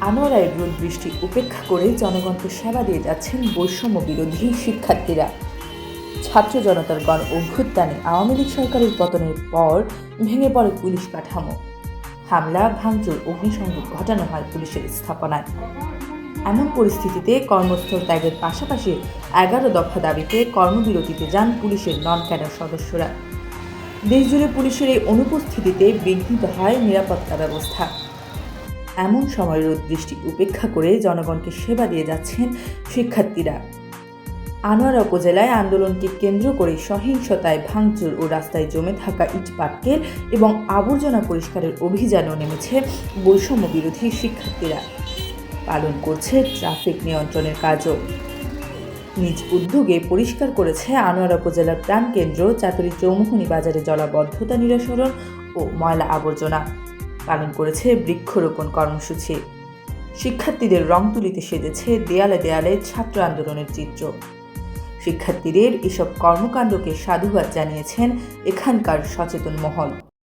আনোয়ারায় রোদ বৃষ্টি উপেক্ষা করে জনগণকে সেবা দিয়ে যাচ্ছেন বৈষম্য বিরোধী শিক্ষার্থীরা। ছাত্র জনতার গণ অভ্যুত্থানে আওয়ামী লীগ সরকারের পতনের পর ভেঙে পড়ে পুলিশ কাঠামো। হামলা, ভাঙচুর, অগ্নিসংযোগ ঘটানো হয় পুলিশের স্থাপনায়। এমন পরিস্থিতিতে কর্মস্থল ত্যাগের পাশাপাশি এগারো দফা দাবিতে কর্মবিরতিতে যান পুলিশের নন ক্যাডার সদস্যরা। দেশজুড়ে পুলিশের এই অনুপস্থিতিতে বিঘ্নিত হয় নিরাপত্তা ব্যবস্থা। এমন সময় রোদ বৃষ্টি উপেক্ষা করে জনগণকে সেবা দিয়ে যাচ্ছেন শিক্ষার্থীরা। আনোয়ারা উপজেলায় আন্দোলনকে কেন্দ্র করে সহিংসতায় ভাঙচুর ও রাস্তায় জমে থাকা ইট পাটকেল এবং আবর্জনা পরিষ্কারের অভিযানও নেমেছে বৈষম্য বিরোধী শিক্ষার্থীরা। পালন করছে ট্রাফিক নিয়ন্ত্রণের কাজও। নিজ উদ্যোগে পরিষ্কার করেছে আনোয়ারা উপজেলার প্রাণকেন্দ্র, চাতুরি চৌমুহনী বাজারে জলাবদ্ধতা নিরসরণ ও ময়লা আবর্জনা। পালন করেছে বৃক্ষরোপণ কর্মসূচি। শিক্ষার্থীদের রং তুলিতে সেজেছে দেয়ালে দেয়ালে ছাত্র আন্দোলনের চিত্র। শিক্ষার্থীদের এসব কর্মকাণ্ডকে সাধুবাদ জানিয়েছেন এখানকার সচেতন মহল।